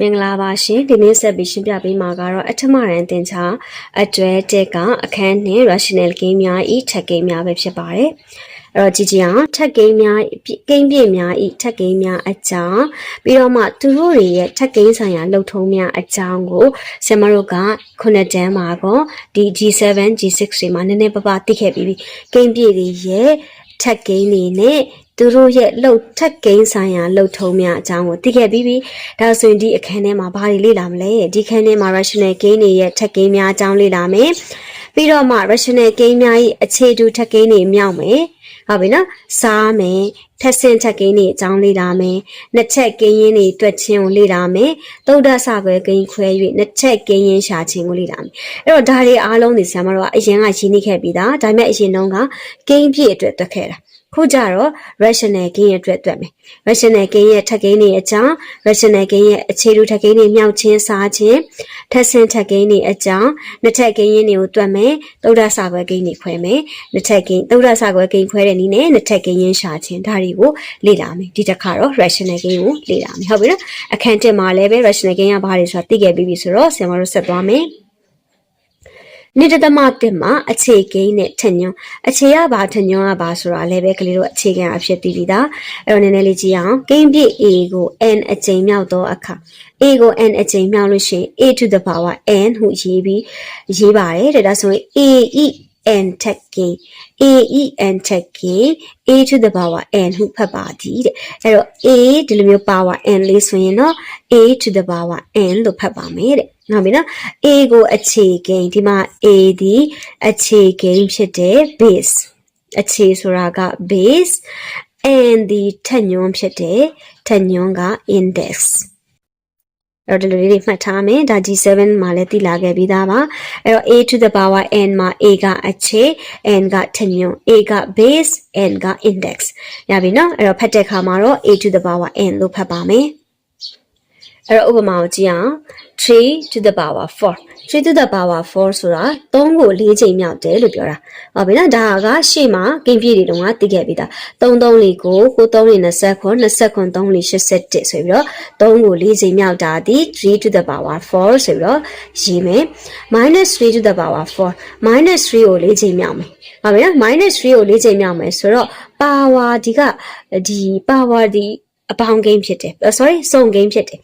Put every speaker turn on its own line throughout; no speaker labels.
မင်္ဂလာပါရှင်ဒီနေ့ဆက်ပြီးရှင်းပြပေးမှာကတော့အထမရန်တင်ချာအတွဲတက်ကအခန်းနှင့် rational game များဤထက်ကိန်းများပဲဖြစ်ပါတယ်အဲ့တော့ကြည်ကြည်အောင်ထက်ကိန်းများကိန်းပြည့်များဤထက်ကိန်းများအကြောင်းပြီးတော့မှသူတို့တွေရဲ့ထက်ကိန်းဆိုင်ရာလှုပ်ထုံးများအကြောင်းကိုဆင်မတို့ကခုနှစ်တန်းမှာကောဒီ G7 G6 တွေမှာနည်းနည်းပါးပါးသိခဲ့ပြီးပြီကိန်းပြည့်တွေရဲ့ ထက်ကိန်းတွေနဲ့သူတို့ရဲ့လှုပ်ထက်ကိန်းဆိုင်ရာလှုပ်ထုံးများအကြောင်းကိုသိခဲ့ပြီးပြီဒါဆိုရင်ဒီအခန်းထဲမှာဘာတွေလေ့လာမလဲဒီခန်းထဲမှာ rational gain တွေရဲ့ထက်ကိန်းများအကြောင်းလေ့လာမယ်ပြီးတော့မှ rational gain များ၏အခြေတူထက်ကိန်းတွေမြောက်မယ် ဟုတ်ပြီနော်စားမယ်ထက်ဆင့်ထက်ကိန်းတွေအကြောင်းလေ့လာမယ်နှစ်ချက်ကိန်းရင်းတွေတွက်ချင်းကိုလေ့လာမယ်သုဒ္ဓဆကွယ်ကိန်းခွဲ၍နှစ်ချက်ကိန်းရင်းရှာခြင်းကိုလေ့လာမယ်အဲ့တော့ဒါတွေအားလုံးဒီဆရာမတို့ကအရင်ကရှင်းနေခဲ့ပြီးသားဒါပေမဲ့အရင်တုန်းကကိန်းပြည့်အတွက်တွက်ခဲ့တာ ခုကြတော့ rational gain ရဲ့အတွက်တွက်မယ် rational gain ရဲ့ထက်ကိန်းတွေအကြောင်း rational gain ရဲ့အခြေတူထက်ကိန်းတွေမြောက်ချင်းစားခြင်းထက်ဆင့်ထက်ကိန်းတွေအကြောင်းနှစ်ထက်ကိန်းရင်းတွေကိုတွက်မယ်သုဒ္ဓဆကွယ်ကိန်းတွေခွဲမယ်နှစ်ထက်ကိန်းသုဒ္ဓဆကွယ်ကိန်းခွဲတဲ့နည်းနဲ့နှစ်ထက်ကိန်းရင်းရှာခြင်းဒါတွေကိုလေ့လာမယ်ဒီတစ်ခါတော့ rational gain ကိုလေ့လာမယ်ဟုတ်ပြီနော်အခန်း1မှာလည်းပဲ rational gain ကဘာတွေဆိုတာသိခဲ့ပြီးပြီဆိုတော့ဆင်မတို့ဆက်သွားမယ် နေတသမတက်မှာအခြေကိန်းနဲ့ထညွန်းအခြေရပါထညွန်းရပါဆိုတာလည်းပဲကလေးတို့အခြေခံအဖြစ်သိပြီးသားအဲ့တော့နည်းနည်းလေးကြည့်အောင်ကိန်းပြည့် a ကို n အကြိမ်မြောက်သောအခါ a ကို n အကြိမ်မြောက်လို့ရှိရင် a to the power n ဟုရေးပြီးရေးပါတယ်တဲ့ဒါဆိုရင် a e n ထက်ကိန်း a e n ထက်ကိန်း a to the power n ဟုဖတ်ပါသည်တဲ့အဲ့တော့ a ဒီလိုမျိုး power n လေးဆိုရင်တော့ a to the power n လို့ဖတ်ပါမယ်တဲ့ဟုတ်ပြီနော် a ကိုအခြေကိန်းဒီမှာ a ဒီအခြေကိန်းဖြစ်တဲ့ base အခြေဆိုတာက base and ဒီထက်ညွန်းဖြစ်တဲ့ထက်ညွန်းက index အဲ့တော့ဒီလိုလေးတွေမှတ်ထားမယ်ဒါ G7 မှာလည်းသိလာခဲ့ပြီးသားပါအဲ့တော့ a to the power n မှာ a ကအခြေ n ကထညွန်း a က base n က index ရပြီနော်အဲ့တော့ဖတ်တဲ့အခါမှာတော့ a to the power n လို့ဖတ်ပါမယ် အဲ့တော့ဥပမာကိုကြည့်အောင်3 to the power 4 3 to the power 4ဆိုတာ3ကို4ချိန်မြောက်တယ်လို့ပြောတာ။ဟုတ်ပြီနော်ဒါကရှေ့မှာကိန်းပြည့်တွေတုန်းကသိခဲ့ပြီးသား။3 3လေးကိုကို3လေး20ခွ20ခွ3လေး81ဆိုပြီးတော့3ကို4ချိန်မြောက်တာဒီ3 to the power 4ဆိုပြီးတော့ရေးမယ်။ -3 to the power 4 -3 ကို4ချိန်မြောက်မယ်။ဟုတ်ပြီနော် -3 ကို4ချိန်မြောက်မယ်ဆိုတော့ power ဒီကဒီ power ဒီ အပေါင်းကိန်းဖြစ်တယ် sorry စုံကိန်းဖြစ်တယ်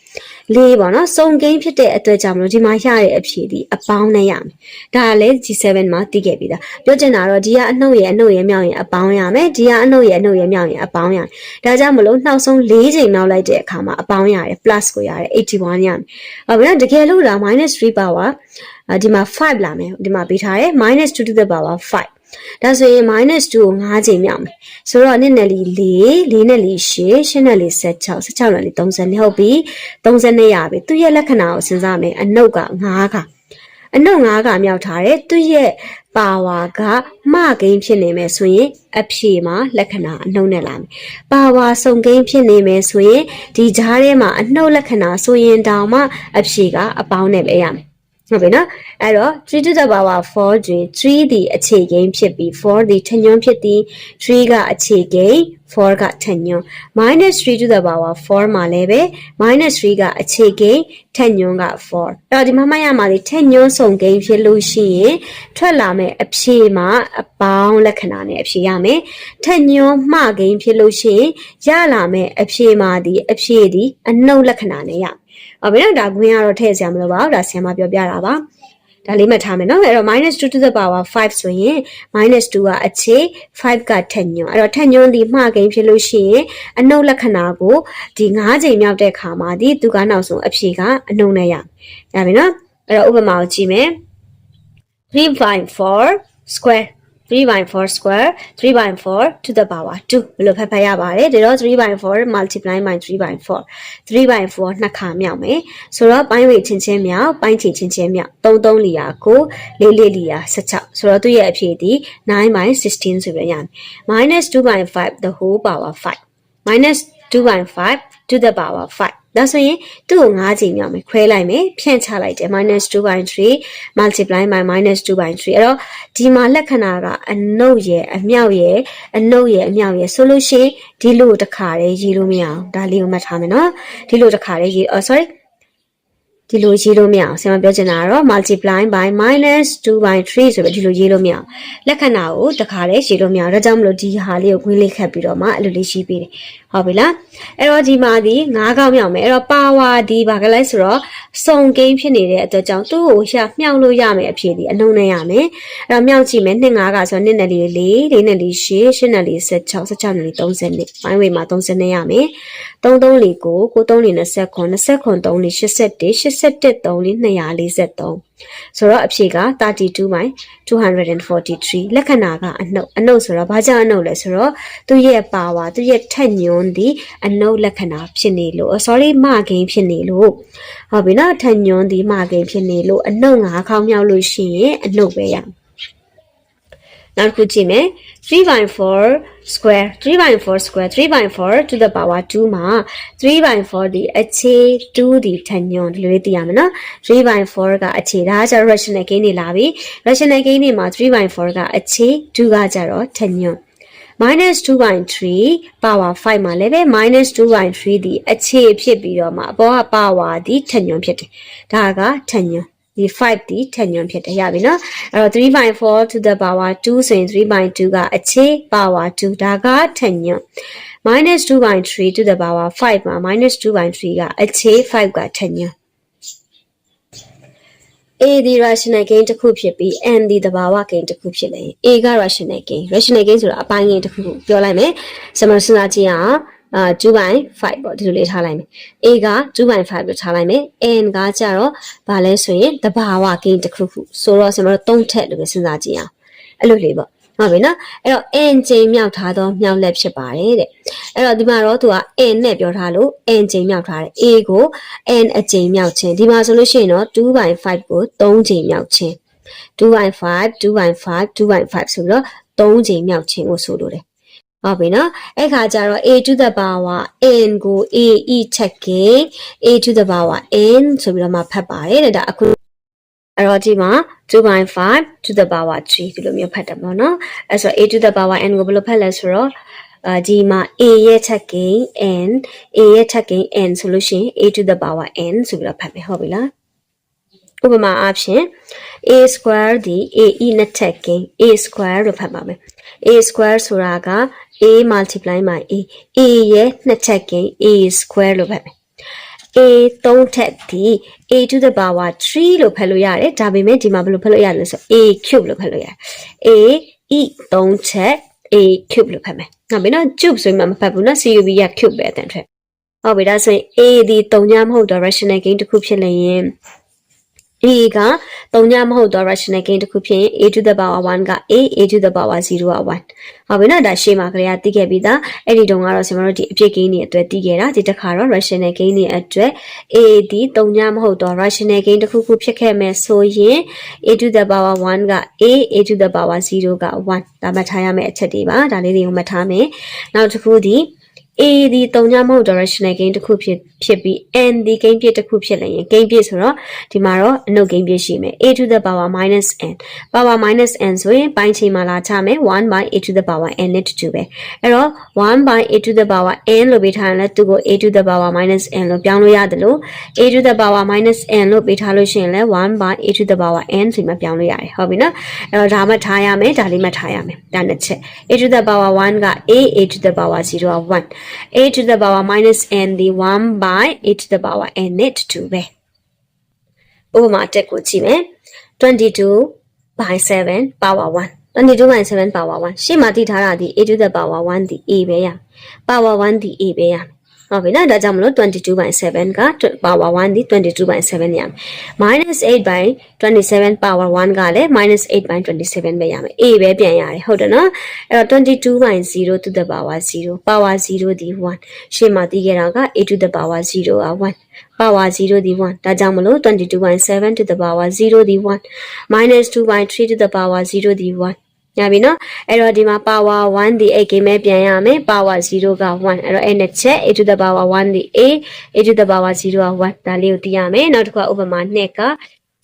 လေးပေါ့နော်စုံကိန်းဖြစ်တဲ့အတွက်ကြောင့်မလို့ဒီမှာရတဲ့အဖြေဒီအပေါင်းနဲ့ရမယ်ဒါကလည်း G7 မှာသိခဲ့ပြီသားပြောချင်တာတော့ဒီကအနှုတ်ရဲ့အနှုတ်ရဲ့မြောက်ရင်အပေါင်းရမယ်ဒီကအနှုတ်ရဲ့အနှုတ်ရဲ့မြောက်ရင်အပေါင်းရမယ်ဒါကြောင့်မလို့နှောက်ဆုံး၄ချိန်မြောက်လိုက်တဲ့အခါမှာအပေါင်းရတယ် plus ကိုရတယ်81ရမယ်ဟုတ်ပြီနော်တကယ်လို့လား -3 power ဒီမှာ5လာမယ်ဒီမှာပေးထားတယ် -2 to the power 5 ဒါဆိုရင် -2 ကို5ချိန်မြောက်မယ်ဆိုတော့နှစ်နဲ့လီ4 4နဲ့လီ8 8နဲ့လီ16 16နဲ့လီ30ဟုတ်ပြီ32ရပြီသူ့ရဲ့လက္ခဏာကိုစဉ်းစားမယ်အနုတ်က9ကအနုတ်9ကမြောက်ထားတယ်သူ့ရဲ့ပါဝါကမကိန်းဖြစ်နေမယ်ဆိုရင်အဖြေမှာလက္ခဏာအနှုတ်နဲ့လာမယ်။ပါဝါစုံကိန်းဖြစ်နေမယ်ဆိုရင်ဒီဂျားထဲမှာအနှုတ်လက္ခဏာဆိုရင်တောင်မှအဖြေကအပေါင်းနဲ့ပဲရမယ်။ ဟုတ်ပြီနော်အဲ့တော့3 to the power 4တွင်3ဒီအခြေကိန်းဖြစ်ပြီး4ဒီထညွန်းဖြစ်သည်3ကအခြေကိန်း4ကထညွန်း -3 to the power 4မှာလည်းပဲ -3 ကအခြေကိန်းထညွန်းက4အဲ့တော့ဒီမှာမှတ်ရမှာဒီထညွန်းစုံကိန်းဖြစ်လို့ရှိရင်ထွက်လာမယ့်အဖြေမှာအပေါင်းလက္ခဏာနဲ့အဖြေရမယ်ထညွန်းမှကိန်းဖြစ်လို့ရှိရင်ရလာမယ့်အဖြေမှာဒီအဖြေဒီအနှုတ်လက္ခဏာနဲ့ရမယ်။အော် ဘယ်တော့ဒါဂွင်းကတော့ထည့်စရာမလိုပါဘူး။ဒါဆရာမပြောပြတာပါ။ဒါလေးမှတ်ထားမယ်နော်။အဲ့တော့ -2 to the power 5ဆိုရင် -2 ကအခြေ5ကထက်ညွန်း။အဲ့တော့ထက်ညွန်းဒီမှားကိန်းဖြစ်လို့ရှိရင်အနှုတ်လက္ခဏာကိုဒီ9ချိန်မြောက်တဲ့ခါမှာဒီသူကနောက်ဆုံးအဖြေကအနှုတ်နဲ့ရ။ရပြီနော်။အဲ့တော့ဥပမာကိုကြည့်မယ်။3.4 square 3 by 4 square 3 by 4 to the power 2ဘယ်လိုဖတ်ဖတ်ရပါတယ်ဒါတော့3 by 4 multiply by 3 by 4 3 by 4နှစ်ခါမြောက်မယ်ဆိုတော့ပိုင်းဝေချင်းချင်းမြောက်ပိုင်းချင်းချင်းချင်းမြောက်3 3လီယာ9 4 4လီယာ16ဆိုတော့သူ့ရဲ့အဖြေဒီ9 by 16ဆိုပြီးရမယ် -2 by 5 the whole power 5 minus 2 by 5 to the power 5ဒါဆိုရင်သူ့ကို5ချိန်မြောက်မယ်ခွဲလိုက်မယ်ဖြန့်ချလိုက်တယ် -2 by 3 multiply by -2 by 3အဲ့တော့ဒီမှာလက္ခဏာကအနုတ်ရဲ့အမြောက်ရဲ့အနုတ်ရဲ့အမြောက်ရဲ့ဆိုလို့ရှိရင်ဒီလိုတစ်ခါတည်းရေးလို့မရအောင်ဒါလေးကိုမှတ်ထားမယ်နော်ဒီလိုတစ်ခါတည်းရေးအော် sorry ဒီလိုရေးလို့မရအောင်ဆရာမပြောချင်တာကတော့ multiply by minus 2 by 3ဆိုပြီးဒီလိုရေးလို့မရအောင်လက္ခဏာကိုတခါလေးရေးလို့မရအောင်ဒါကြောင့်မလို့ဒီဟာလေးကိုခွင်းလေးခတ်ပြီးတော့မှအဲ့လိုလေးရေးပေးတယ်ဟုတ်ပြီလားအဲ့တော့ဒီမှာဒီ9ကောက်မြောက်မယ်အဲ့တော့ power ဒီဘာကလဲဆိုတော့စုံကိန်းဖြစ်နေတဲ့အတွက်ကြောင့်သူ့ကိုရှာမြောက်လို့ရမယ်အဖြစ်ဒီအလုံးနဲ့ရမယ်အဲ့တော့မြောက်ကြည့်မယ်2 5ကဆိုတော့2နဲ့4 4 4နဲ့4 8 8နဲ့4 16 16နဲ့4 30နဲ့ပိုင်းဝေးမှာ30ရမယ်3 3 4 9 9 3 4 29 29 3 4 81 81 3 4 243 ဆိုတော့အဖြေက32 by 243လက္ခဏာကအနှုတ်အနှုတ်ဆိုတော့ဘာကြောင့်အနှုတ်လဲဆိုတော့သူ့ရဲ့ပါဝါသူ့ရဲ့ထက်ညွန်းသည့်အနှုတ်လက္ခဏာဖြစ်နေလို့ sorry မကိန်းဖြစ်နေလို့ဟုတ်ပြီနော်ထက်ညွန်းသည့်မကိန်းဖြစ်နေလို့အနှုတ်ငါးခေါင်းမြောက်လို့ရှိရင်အနှုတ်ပဲရ နောက်တစ်ခုကြည့်မယ်3 by 4 square 3 by 4 square 3 by 4 to the power 2မှာ3 by 4ဒီအခြေ2ဒီထညွန်ဒီလိုလေးသိရမယ်နော်3 by 4ကအခြေဒါကကျတော့ rational gain တွေလာပြီ rational gain တွေမှာ3 by 4ကအခြေ2ကကျတော့ထညွန် minus 2 by 3 power 5မှာလည်းပဲ minus 2 by 3ဒီအခြေဖြစ်ပြီးတော့မှအပေါ်က power ဒီထညွန်ဖြစ်တယ်ဒါကထညွန် ဒီ5ဒီထညွန်ဖြစ်တယ်ရပြီနော်အဲ့တော့3 by 4 to the power 2ဆိုရင်3 by 2ကအခြေ power 2ဒါကထညွန် minus 2 by 3 to the power 5မှာ minus 2 by 3ကအခြေ5ကထညွန် A ဒီ rational gain တစ်ခုဖြစ်ပြီး N ဒီသဘာဝ gain တစ်ခုဖြစ်လေ A က rational gain rational gain ဆိုတာအပိုင်း gain တစ်ခုကိုပြောလိုက်မယ်စမစဉ်းစားကြည့်အောင် အာ2 by 5ပေါ့ဒီလိုလေးထားလိုက်မယ် A က2 by 5လို့ထားလိုက်မယ် N ကကြတော့ဗာလဲဆိုရင်တဘာဝ gain တစ်ခုခုဆိုတော့ကျွန်တော်တို့3ထက်လို့ပဲစဉ်းစားကြည့်အောင်အဲ့လိုလေးပေါ့ဟုတ်ပြီနော်အဲ့တော့ n ချိန်မြောက်ထားသောမြောက်လက်ဖြစ်ပါတယ်တဲ့အဲ့တော့ဒီမှာတော့သူက n နဲ့ပြောထားလို့ n ချိန်မြောက်ထားတယ် a ကို n အချိန်မြောက်ခြင်းဒီမှာဆိုလို့ရှိရင်တော့2 by 5ကို3ချိန်မြောက်ခြင်း2 by 5 2 by 5 2 by 5ဆိုပြီးတော့3ချိန်မြောက်ခြင်းကိုဆိုလိုတယ် ဟုတ်ပြီနော်အဲ့ခါကျတော့ a to the power n ကို a e ချက်ကိ a to the power n ဆိုပြီးတော့မှဖတ်ပါတယ်တဲ့ဒါအခုအဲ့တော့ဒီမှာ2 by 5 to the power 3ဒီလိုမျိုးဖတ်တယ်ပေါ့နော်အဲ့ဆို a to the power n ကိုဘယ်လိုဖတ်လဲဆိုတော့အာဒီမှာ a ရဲ့ချက်ကိန်း n a ရဲ့ချက်ကိန်း n ဆိုလို့ရှိရင် a to the power n ဆိုပြီးတော့ဖတ်မယ်ဟုတ်ပြီလားဥပမာအားဖြင့် a square ဒီ a e နှစ်ထပ်ကိန်း a square လို့ဖတ်ပါမယ် a square ဆိုတာက a multiply by a a ရဲ့နှစ်ထပ်ကိန်း a square လို့ဖတ်မယ် a 3ထက်ဒီ a to the power 3လို့ဖတ်လို့ရတယ်ဒါပေမဲ့ဒီမှာဘယ်လိုဖတ်လို့ရလဲဆို a cube လို့ဖတ်လို့ရတယ် a e 3ချက် a cube လို့ဖတ်မယ်ဟုတ်ပြီနော် cube ဆိုရင်မဖတ်ဘူးနော် cube ရ cube ပဲအတန်ထွက်ဟုတ်ပြီဒါဆိုရင် a ဒီ3ညမဟုတ်တော့ rational gain တစ်ခုဖြစ်လျင် a က3ညမဟုတ်တော့ rational gain တစ်ခုဖြစ်ရင် a to the power 1က a a to the power 0က1ဟုတ်ပြီနော်ဒါရှေ့မှာကလေးကသိခဲ့ပြီးသားအဲ့ဒီတုန်းကတော့ကျွန်တော်တို့ဒီအပြည့် gain တွေအတွက်သိခဲ့တာဒီတစ်ခါတော့ rational gain တွေအတွက် a ဒီ3ညမဟုတ်တော့ rational gain တစ်ခုခုဖြစ်ခဲ့မယ်ဆိုရင် a to the power 1က a a to the power 0က1ဒါမှတ်ထားရမယ့်အချက်တွေပါဒါလေးတွေကိုမှတ်ထားမယ်နောက်တစ်ခုဒီ A ဒီတုံညမဟုတ် directional gain တစ်ခုဖြစ်ဖြစ်ပြီး n ဒီ gain ပြတစ်ခုဖြစ်လည်းရင် gain ပြဆိုတော့ဒီမှာတော့အနုတ် gain ပြရှိမယ် a to the power minus n power minus n ဆိုရင်ပိုင်းချိန်မှာလာချမယ်1 by a to the power n နဲ့တူတူပဲအဲ့တော့1 by a to the power n လို့ပေးထားရင်လည်းသူ့ကို a to the power minus n လို့ပြောင်းလို့ရတယ်လို့ a to the power minus n လို့ပေးထားလို့ရှိရင်လည်း1 by a to the power n ဆိုမှပြောင်းလို့ရတယ်ဟုတ်ပြီနော်အဲ့တော့ဒါမှထားရမယ်ဒါလေးမှထားရမယ်ဒါနှစ်ချက် a to the power 1က a a to the power 0က1 a to the power minus n ဒီ1 by a to the power n နဲ့တူပဲဥပမာတက်ကိုကြည့်မယ်22 by 7 power 1 22 by 7 power 1ရှေ့မှာတည်ထားတာဒီ a to the power 1ဒီ a ပဲရ power 1ဒီ a ပဲရ ဟုတ်ပြီနော်ဒါကြောင့်မလို့22 by 7က power 1ဒီ22 by 7ရမယ် minus 8 by 27 power 1ကလည်း minus 8 by 27ပဲရမယ် a ပဲပြန်ရတယ်ဟုတ်တယ်နော်အဲ့တော့22 by 0 to the power 0 power 0ဒီ1ရှေ့မှာတည်ခဲ့တာက a to the power 0က1 power 0ဒီ1ဒါကြောင့်မလို့22 by 7 to the power 0ဒီ1 minus 2 by 3 to the power 0ဒီ1 ရပြီနော်အဲ့တော့ဒီမှာ power 1ဒီ8ကိမဲပြန်ရမယ် power 0က1အဲ့တော့အဲ့နှစ်ချက် a to the power 1ဒီ a a to the power 0က1ဒါလေးကိုသိရမယ်နောက်တစ်ခုကဥပမာ2က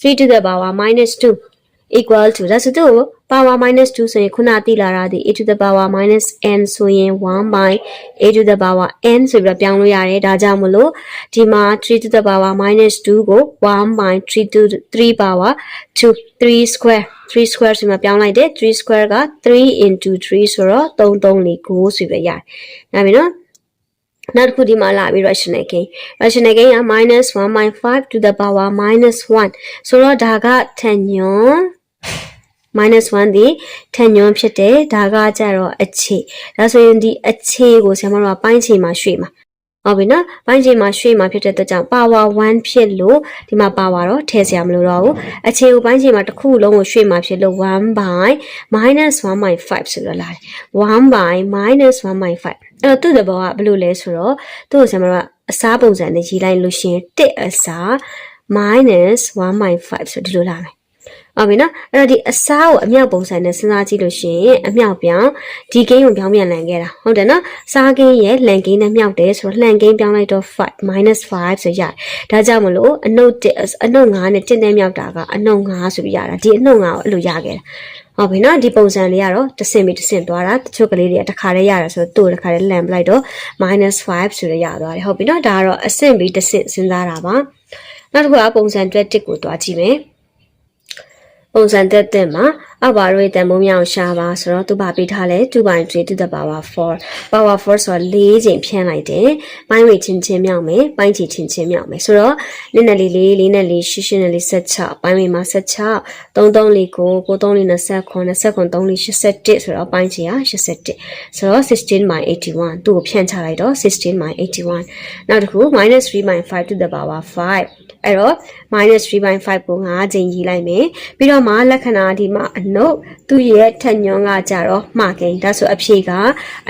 3 to the power minus 2 equal to ဒါဆိုသူ့ power minus 2ဆိုရင်ခုနသိလာတာဒီ a to the power minus n ဆိုရင်1 by a to the power n ဆိုပြီးတော့ပြောင်းလို့ရတယ်ဒါကြောင့်မလို့ဒီမှာ3 to the power minus 2ကို1 by 3 to 3 power 2 3 square 3 square ဆိုမှပြောင်းလိုက်တယ်3 square က3 into 3ဆိုတော့3 3 4 9ဆိုပြီးရတယ်။ဒါပြီနော်။နောက်တစ်ခုဒီမှာလာပြီး rational gain rational gain က -1.5 to the power -1 ဆိုတော့ဒါက10ညွန် minus 1ဒီ10ညွန်ဖြစ်တယ်ဒါကကြတော့အခြေဒါဆိုရင်ဒီအခြေကိုဆရာမတို့ကပိုင်းခြေမှာရွှေ့မှာဟုတ်ပြီနော်ပိုင်းခြေမှာရွှေ့မှာဖြစ်တဲ့အတွက်ကြောင့် power 1ဖြစ်လို့ဒီမှာ power တော့ထည့်စရာမလိုတော့ဘူးအခြေကိုပိုင်းခြေမှာတစ်ခုလုံးကိုရွှေ့မှာဖြစ်လို့1 by minus 1.5ဆိုတော့လာတယ်1 by minus 1.5အဲ့တော့သူ့သဘောကဘယ်လိုလဲဆိုတော့သူ့ကိုဆရာမတို့ကအစားပုံစံနဲ့ရေးလိုက်လို့ရှရင်1အစား minus 1.5ဆိုဒီလိုလာမယ် ဟုတ်ပြီနော်အဲ့တော့ဒီအစားကိုအမြောက်ပုံစံနဲ့စဉ်းစားကြည့်လို့ရှိရင်အမြောက်ပြောင်းဒီကိန်းကိုပြောင်းပြန်လန်ခဲ့တာဟုတ်တယ်နော်စားကိန်းရဲ့လန်ကိန်းနဲ့မြောက်တယ်ဆိုတော့လှန်ကိန်းပြောင်းလိုက်တော့5 5 ဆိုရတယ်ဒါကြောင့်မလို့အနုတ်1အနုတ်9နဲ့1နဲ့မြောက်တာကအနုတ်9ဆိုပြီးရတာဒီအနုတ်9ကိုအဲ့လိုရခဲ့တာဟုတ်ပြီနော်ဒီပုံစံလေးကတော့တစ်ဆင့်ပြီးတစ်ဆင့်သွားတာတချို့ကလေးတွေကတစ်ခါတည်းရတာဆိုတော့သူ့တစ်ခါတည်းလန်ပလိုက်တော့ -5 ဆိုရရသွားတယ်ဟုတ်ပြီနော်ဒါကတော့အဆင့်ပြီးတစ်ဆင့်စဉ်းစားတာပါနောက်တစ်ခုကပုံစံတွဲတစ်ကိုတွားကြည့်မယ် ပုံစံတက်တက်မှာအဘာရွေးတန်မိုးမြောင်ရှာပါဆိုတော့သူပါပေးထားလဲ2.3 to the power 4 power 4ဆိုတော့၄ချိန်ဖြန်းလိုက်တယ်ပိုင်းဝေချင်းချင်းမြောက်မယ်ပိုင်းချီချင်းချင်းမြောက်မယ်ဆိုတော့လက်နဲ့လေးလေးလေးနဲ့လေးရှင်းရှင်းနဲ့လေး16ပိုင်းဝေမှာ16 33လေးကို93လေး29 29 3လေး81ဆိုတော့ပိုင်းချီက81ဆိုတော့16 by 81သူ့ကိုဖြန့်ချလိုက်တော့16 by 81နောက်တစ်ခု -3.5 to the power 5 အဲ့တော့ -3.5 ကို5ချိန်ရေးလိုက်မယ်ပြီးတော့မှလက္ခဏာဒီမှာအနုတ်သူ့ရဲ့ထက်ညွန်ကကြတော့မှားကိန်းဒါဆိုအဖြေက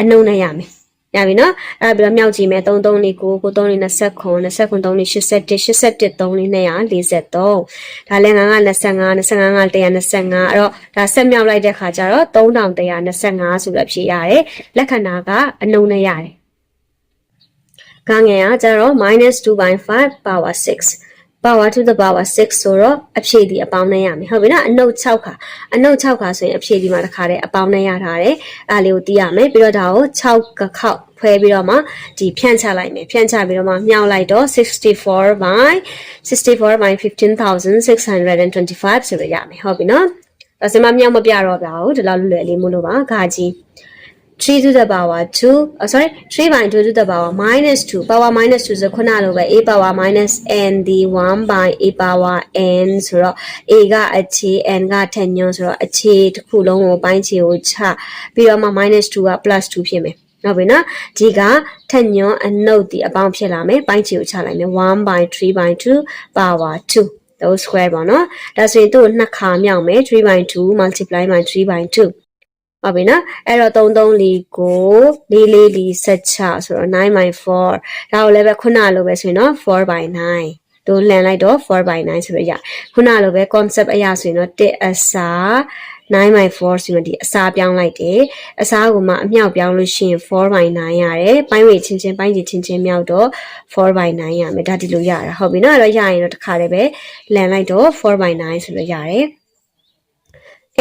အနုတ်နဲ့ရမယ်ရပြီနော်အဲ့ဒါပြီးတော့မြောက်ကြည့်မယ်33လေးကိုကို3လေး29 29 3လေး81 81 3လေး243ဒါလည်းငါက25 25က125အဲ့တော့ဒါဆက်မြောက်လိုက်တဲ့ခါကျတော့3125ဆိုတော့ဖြေရတယ်လက္ခဏာကအနုတ်နဲ့ရတယ်ကငယ်ကကျတော့ -2.5 power 6 power to the power 6ဆိုတော့အဖြေဒီအပေါင်းနဲ့ရမယ်ဟုတ်ပြီနော်အနုတ်6ခါအနုတ်6ခါဆိုရင်အဖြေဒီမှာတစ်ခါတည်းအပေါင်းနဲ့ရထားတယ်အဲလေးကိုသိရမယ်ပြီးတော့ဒါကို6ကခောက်ဖွဲပြီးတော့မှဒီဖြန့်ချလိုက်မယ်ဖြန့်ချပြီးတော့မှမြောက်လိုက်တော့64 by 64 by 15625ဆိုတော့ရမယ်ဟုတ်ပြီနော်ဒါစမမြောက်မပြတော့ပါဘူးဒီလောက်လွယ်လေးမို့လို့ပါခါကြီး 3 to the power 2 oh, sorry 3 by 2 to the power minus 2 power minus 2ဆိုခုနလိုပဲ a power minus n ဒီ1 by a power n ဆိုတော့ a ကအခြေ n ကထက်ညွန်းဆိုတော့အခြေတစ်ခုလုံးကိုပိုင်းခြေကိုချပြီးတော့မှ minus 2က plus 2ဖြစ်မယ်ဟုတ်ပြီနော်ဒီကထက်ညွန်းအနုတ်ဒီအပေါင်းဖြစ်လာမယ်ပိုင်းခြေကိုချလိုက်မယ်1 by 3 by 2 power 2 those square ပေါ့နော်ဒါဆိုရင်သူ့ကိုနှစ်ခါမြောက်မယ်3 by 2 multiply by 3 by 2 ဟုတ်ပြီနော်အဲ့တော့33လီကိုလေးလေးလီ16ဆိုတော့9 by 4ဒါကိုလည်းပဲခုနလိုပဲဆိုရင်တော့4 by 9တို့လန်လိုက်တော့4 by 9ဆိုတော့ရခုနလိုပဲ concept အရာဆိုရင်တော့1အစား9 by 4ဆိုရင်ဒီအစားပြောင်းလိုက်တယ်အစားကိုမှအမြောက်ပြောင်းလို့ရှိရင်4 by 9ရတယ်ပိုင်းဝေချင်းချင်းပိုင်းကြီးချင်းချင်းမြောက်တော့4 by 9ရမယ်ဒါဒီလိုရတာဟုတ်ပြီနော်အဲ့တော့ရရင်တော့တစ်ခါတည်းပဲလန်လိုက်တော့4 by 9ဆိုလို့ရတယ်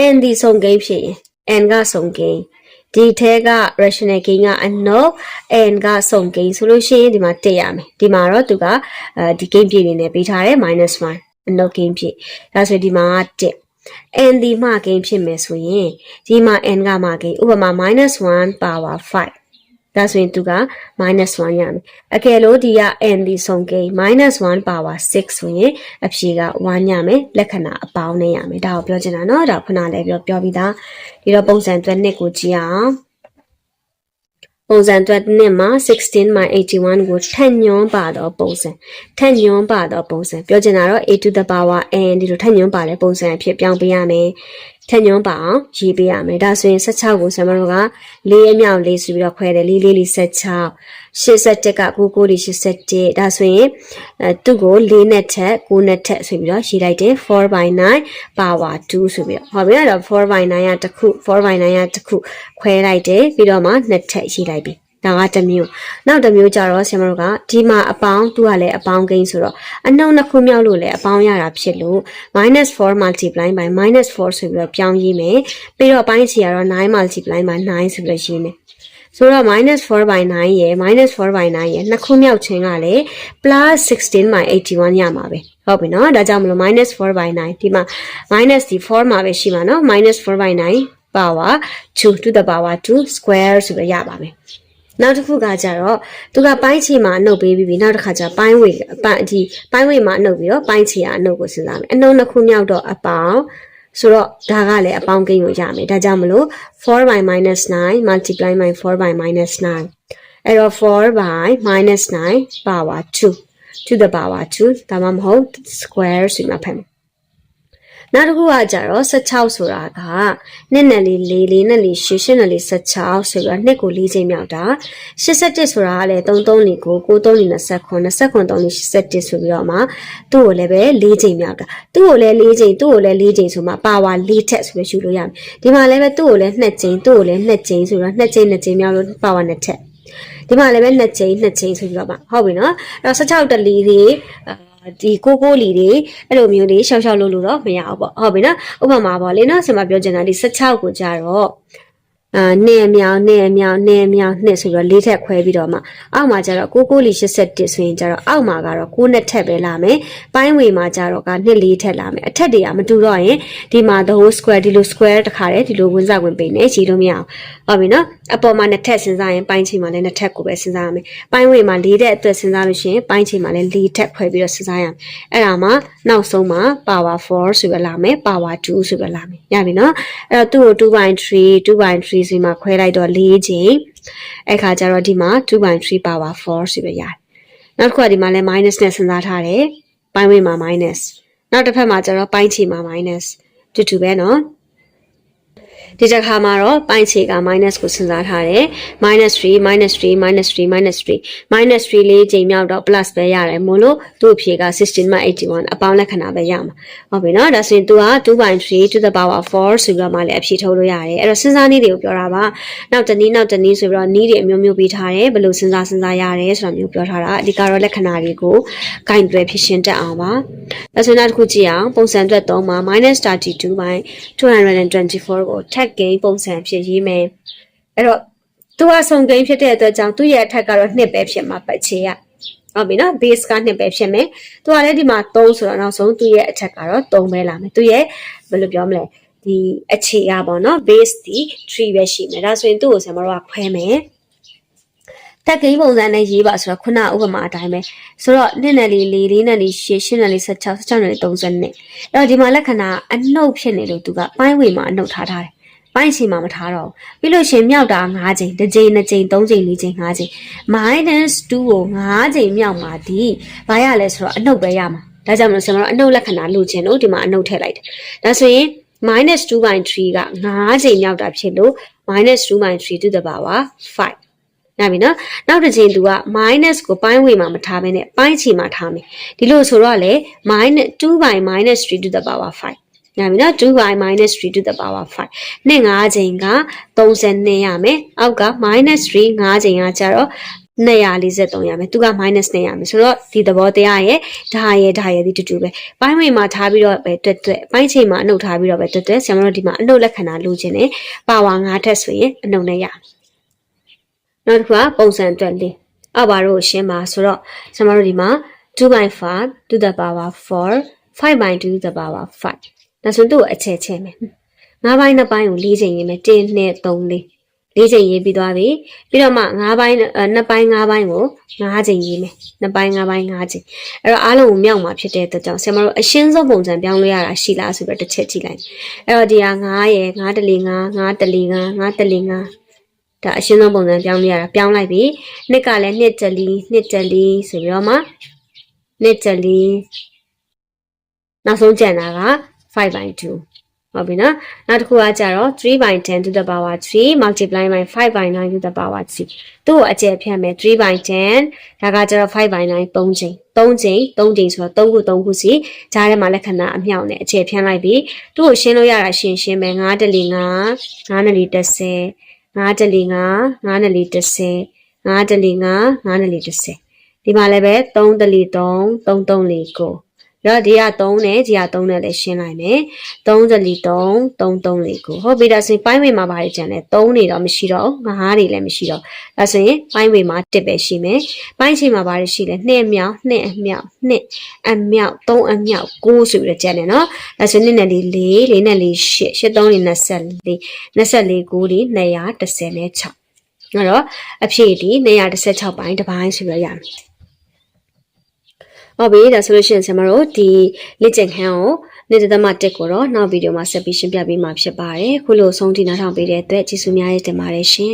and ဒီဆုံးကိန်းဖြစ်ရင် n ကစုံကိန်းဒီထဲက rational gain ကအနှုတ် n ကစုံကိန်းဆိုလို့ရှိရင်ဒီမှာတက်ရမယ်ဒီမှာတော့သူကအဲဒီ gain ပြည့်နေနဲ့ပေးထားတယ် -1 အနှုတ် gain ပြည့်ဒါဆိုဒီမှာတက် n ဒီမှ gain ဖြစ်မယ်ဆိုရင်ဒီမှာ n ကမှ gain ဥပမာ -1 power 5 ဒါဆိုရင်သူက -1 ရမယ်အကယ်လို့ဒီက n ဒီဆုံးကိန်း -1 power 6ဆိုရင်အဖြေက1ရမယ်လက္ခဏာအပေါင်းနဲ့ရမယ်ဒါကိုပြောချင်တာเนาะဒါခုနလည်းပြောပြောပြီးသားဒီတော့ပုံစံတွက်နှစ်ကိုကြည့်အောင်ပုံစံတွက်နှစ်မှာ16 by 81ကိုထက်ညွန်းပါတော့ပုံစံထက်ညွန်းပါတော့ပုံစံပြောချင်တာတော့ a to the power n ဒီလိုထက်ညွန်းပါတဲ့ပုံစံအဖြစ်ပြောင်းပေးရမယ် ထက်ညွန်းပါအောင်ရေးပေးရမယ်ဒါဆိုရင်16ကိုဆရာမတို့က၄အမြောက်၄ဆိုပြီးတော့ခွဲတယ်၄၄၄16 81က9 9လေး81ဒါဆိုရင်အဲသူ့ကို၄နဲ့ထက်9နဲ့ထက်ဆိုပြီးတော့ရေးလိုက်တယ်4 by 9 power 2ဆိုပြီးတော့ဟောပြီနော်4 by 9ကတစ်ခု4 by 9ကတစ်ခုခွဲလိုက်တယ်ပြီးတော့မှနှစ်ထက်ရေးလိုက်ပြီ ဒါကတစ်မျိုးနောက်တစ်မျိုးကြတော့ဆရာမတို့ကဒီမှာအပေါင်းသူကလည်းအပေါင်းကိန်းဆိုတော့အနှုတ်နှစ်ခုမြောက်လို့လည်းအပေါင်းရတာဖြစ်လို့ -4 multiply by -4 ဆိုပြီးတော့ပြောင်းရေးမယ်ပြီးတော့ပိုင်းချီကတော့9 multiply by 9ဆိုပြီးတော့ရေးမယ်ဆိုတော့ -4 by 9ရယ် -4 by 9ရယ်နှစ်ခုမြောက်ခြင်းကလည်း plus 16 by 81ရမှာပဲဟုတ်ပြီနော်ဒါကြောင့်မလို့ -4 by 9ဒီမှာ minus ဒီ4မှာပဲရှိမှာနော် -4 by 9 power 2 to the power 2 square ဆိုပြီးရပါမယ် နောက်တစ်ခုကကြတော့သူကပိုင်းချီမှာအနှုတ်ပေးပြီးပြီနောက်တစ်ခါကျပိုင်းဝေပိုင်းဒီပိုင်းဝေမှာအနှုတ်ပြီးတော့ပိုင်းချီကအနှုတ်ကိုစဉ်းစားမယ်အနှုတ်နှစ်ခုမြောက်တော့အပေါင်းဆိုတော့ဒါကလည်းအပေါင်းကိန်းကိုရမယ်ဒါကြောင့်မလို့4 by minus 9 multiply by 4 by minus 9အဲ့တော့4 by minus 9 power 2 to the power 2ဒါမှမဟုတ် square ဆိုမှဖတ်မယ် နောက်တစ်ခုကကြတော့16ဆိုတာကနှစ်နဲ့လေးလေးလေးနဲ့လေးရှင်းရှင်းနဲ့လေး16ဆိုတော့နှစ်ကို၄ချိန်မြောက်တာ81ဆိုတာကလည်း33လေးကို93လေး29 29 3လေး81ဆိုပြီးတော့မှသူ့ကိုလည်းပဲ၄ချိန်မြောက်တာသူ့ကိုလည်း၄ချိန်သူ့ကိုလည်း၄ချိန်ဆိုမှပါဝါ၄ထက်ဆိုပြီးယူလို့ရမယ်ဒီမှာလည်းပဲသူ့ကိုလည်း2ချိန်သူ့ကိုလည်း2ချိန်ဆိုတော့2ချိန်2ချိန်မြောက်လို့ပါဝါ2ထက်ဒီမှာလည်းပဲ2ချိန်2ချိန်ဆိုပြီးတော့မှဟုတ်ပြီနော်အဲ့တော့16တလီလေး ဒီကိုကိုလီတွေအဲ့လိုမျိုးလေးရှောက်ရှောက်လို့လို့တော့မရဘူးပေါ့ဟုတ်ပြီနော်ဥပမာပေါ့လေနော်ဆင်မပြောချင်တာဒီ16ကိုကြတော့ အာနေမြောင်နေမြောင်နေမြောင်နှစ်ဆိုပြီးတော့လေးထက်ခွဲပြီးတော့မှအောက်မှာကျတော့ကိုကိုလီ81ဆိုရင်ကျတော့အောက်မှာကတော့9နဲ့ထက်ပဲလာမယ်ပိုင်းဝေမှာကျတော့ကနှစ်လေးထက်လာမယ်အထက်တွေကမတူတော့ရင်ဒီမှာ the whole square ဒီလို square တစ်ခါတည်းဒီလိုဝင်စားဝင်ပိနေရှိလို့မရအောင်ဟုတ်ပြီနော်အပေါ်မှာနှစ်ထက်စဉ်းစားရင်ပိုင်းချိန်မှာလည်းနှစ်ထက်ကိုပဲစဉ်းစားရမယ်ပိုင်းဝေမှာလေးတဲ့အတွက်စဉ်းစားလို့ရှိရင်ပိုင်းချိန်မှာလည်းလေးထက်ခွဲပြီးတော့စဉ်းစားရမယ်အဲ့ဒါမှနောက်ဆုံးမှာ power 4ဆိုပြီးလာမယ် power 2ဆိုပြီးလာမယ်ရပြီနော်အဲ့တော့သူ့ကို2.3 2.3ဆိုမှခွဲလိုက်တော့၄ချိန်အဲ့ခါကျတော့ဒီမှာ2.3 power 4ဆိုပြီးရတယ်နောက်တစ်ခုကဒီမှာလည်း minus နဲ့စဉ်းစားထားတယ်ပိုင်းဝေမှာ minus နောက်တစ်ဖက်မှာကျတော့ပိုင်းချိန်မှာ minus တူတူပဲနော် ဒီတစ်ခါမှာတော့ပိုင်းခြေက minus ကိုစဉ်းစားထားတယ် minus 3 minus 3 minus 3 minus 3 minus 3လေးချိန်မြောက်တော့ plus ပဲရတယ်မို့လို့သူ့အဖြေက16 81အပေါင်းလက္ခဏာပဲရမှာဟုတ်ပြီနော်ဒါဆိုရင် तू က2.3 to the power 4ဆိုပြီးတော့မှလည်းအဖြေထုတ်လို့ရတယ်အဲ့တော့စဉ်းစားနည်းတွေကိုပြောတာပါနောက်တနည်းနောက်တနည်းဆိုပြီးတော့နည်းတွေအမျိုးမျိုးပေးထားတယ်ဘယ်လိုစဉ်းစားစဉ်းစားရတယ်ဆိုတာမျိုးပြောထားတာအဓိကတော့လက္ခဏာတွေကိုဂိုင်းတွယ်ဖြစ်ရှင်းတတ်အောင်ပါဒါဆိုရင်နောက်တစ်ခုကြည့်အောင်ပုံစံအတွက်3မှာ -32 by 224ကို tag gain ပုံစံဖြစ်ရေးမယ်အဲ့တော့သူကဆုံ gain ဖြစ်တဲ့အတွက်ကြောင့်သူ့ရဲ့အထက်ကတော့နှစ်ပဲဖြစ်မှာပတ်ချေရဟုတ်ပြီနော် base ကနှစ်ပဲဖြစ်မယ်သူကလည်းဒီမှာ3ဆိုတော့နောက်ဆုံးသူ့ရဲ့အထက်ကတော့3ပဲလာမယ်သူရဲ့ဘယ်လိုပြောမလဲဒီအခြေကပေါ့နော် base ဒီ3ပဲရှိမယ်ဒါဆိုရင်သူ့ကိုဆရာမတို့ကခွဲမယ်တက်ကိန်းပုံစံနဲ့ရေးပါဆိုတော့ခုနဥပမာအတိုင်းပဲဆိုတော့နှစ်နဲ့လေးလေးလေးနဲ့လေးရှင်းရှင်းနဲ့လေး16 16နဲ့30နဲ့အဲ့တော့ဒီမှာလက္ခဏာအနှုတ်ဖြစ်နေလို့သူကပိုင်းဝေမှာအနှုတ်ထားထားတယ် ပိုင်းစီမှာမထားတော့ဘူးပြီးလို့ရှင်မြောက်တာ9ချိန်တစ်ချိန်နှစ်ချိန်သုံးချိန်လေးချိန်5ချိန် minus 2ကို5ချိန်မြောက်မှာဒီဘာရလဲဆိုတော့အနှုတ်ပဲရမှာဒါကြောင့်မလို့ဆရာမတို့အနှုတ်လက္ခဏာလိုချင်လို့ဒီမှာအနှုတ်ထည့်လိုက်တယ်ဒါဆိုရင် minus 2/3က5ချိန်မြောက်တာဖြစ်လို့ minus 2/3 to the power 5နားပြီနော်နောက်တစ်ချိန်သူက minus ကိုပိုင်းဝေမှာမထားဘဲနဲ့ပိုင်းချီမှာထားမယ်ဒီလိုဆိုတော့လေ minus 2 by minus 3 to the power 5 နားပြီနော်2 by minus 3 to the power 5နဲ့5ချိန်က32ရမယ်အောက်က minus 3 5ချိန်ကကျတော့243ရမယ်သူက minus 2ရမယ်ဆိုတော့ဒီသဘောတရားရဲ့ဒါရဲ့ဒါရဲ့ဒီတူတူပဲပိုင်းဝေမှာထားပြီးတော့ပဲတွက်တွက်ပိုင်းချိန်မှာအနှုတ်ထားပြီးတော့ပဲတွက်တွက်ဆရာမတို့ဒီမှာအနှုတ်လက္ခဏာလိုချင်တယ်ပါဝါ9ထက်ဆိုရင်အနှုတ်နဲ့ရမယ်နောက်တစ်ခုကပုံစံအတွက်လေးအပါတို့ရှင်းပါဆိုတော့ကျွန်တော်တို့ဒီမှာ2/5 to the power 4 5/2 to the power 5 ဒါဆိုသူ့ကိုအချဲချဲမယ်၅ပိုင်းနှစ်ပိုင်းကို၄ချိန်ရေးမယ်1 2 3 4လေးချိန်ရေးပြီးသွားပြီပြီးတော့မှ၅ပိုင်းနှစ်ပိုင်း၅ပိုင်းကို၅ချိန်ရေးမယ်နှစ်ပိုင်း၅ပိုင်း၅ချိန်အဲ့တော့အားလုံးကိုမြောက်မှာဖြစ်တဲ့အတွက်ကြောင့်ဆရာမတို့အရှင်းဆုံးပုံစံပြောင်းလို့ရတာရှိလားဆိုပြီးတော့တစ်ချက်ကြည့်လိုက်အဲ့တော့ဒီဟာ9ရယ်9တလီ9 9တလီ9 9တလီ9ဒါအရှင်းဆုံးပုံစံပြောင်းလို့ရတာပြောင်းလိုက်ပြီနှစ်ကလည်းနှစ်တလီနှစ်တလီဆိုပြီးတော့မှနှစ်တလီနောက်ဆုံးကျန်တာက 5 by 2ဟုတ်ပြီနော်နောက်တစ်ခုကကြတော့3 by 10 to the power 3 multiply by 5 by 9 to the power 3သူ့ကိုအကျယ်ဖြတ်မယ်3 by 10ဒါကကြတော့5 by 9 3ချိန်3ချိန်3ချိန်ဆိုတော့3ခု3ခုစီဂျားထဲမှာလက္ခဏာအမြောက်နဲ့အကျယ်ဖြန့်လိုက်ပြီးသူ့ကိုရှင်းလို့ရတာရှင်းရှင်းပဲ9တလီ9 9နလီ30 9တလီ9 9နလီ30 9တလီ9 9တလီ30ဒီမှာလည်းပဲ3တလီ3 3 3လီ9 တော့ဒီက3နဲ့ဒီက3နဲ့လည်းရှင်းလိုက်မယ်3တလီ3 3 3လီ9ဟုတ်ပြီဒါဆိုရင်ပိုင်းဝေမှာပါတယ်ကျန်တယ်3နေတော့မရှိတော့ဘူး9တွေလည်းမရှိတော့ဒါဆိုရင်ပိုင်းဝေမှာ1ပဲရှိမယ်ပိုင်းချိန်မှာပါတယ်ရှိလဲ2အမြောက်2အမြောက်2အမြောက်3အမြောက်9ဆိုပြီးတော့ကျန်တယ်နော်ဒါဆိုရင်2နဲ့4 4 4နဲ့4 8 8 3 24 24 9ဒီ236အဲ့တော့အဖြေဒီ216ပိုင်းတစ်ပိုင်းဆိုပြီးတော့ရမယ် ဟုတ်ပြီဒါဆိုလို့ရှိရင်ဆရာမတို့ဒီလက်ကျန်ခန်းကိုနေ့သက်မတက်ကိုတော့နောက်ဗီဒီယိုမှာဆက်ပြီးရှင်းပြပေးမှာဖြစ်ပါတယ်ခုလိုဆုံးထိနားထောင်ပေးတဲ့အတွက်ကျေးဇူးများတင်ပါတယ်ရှင်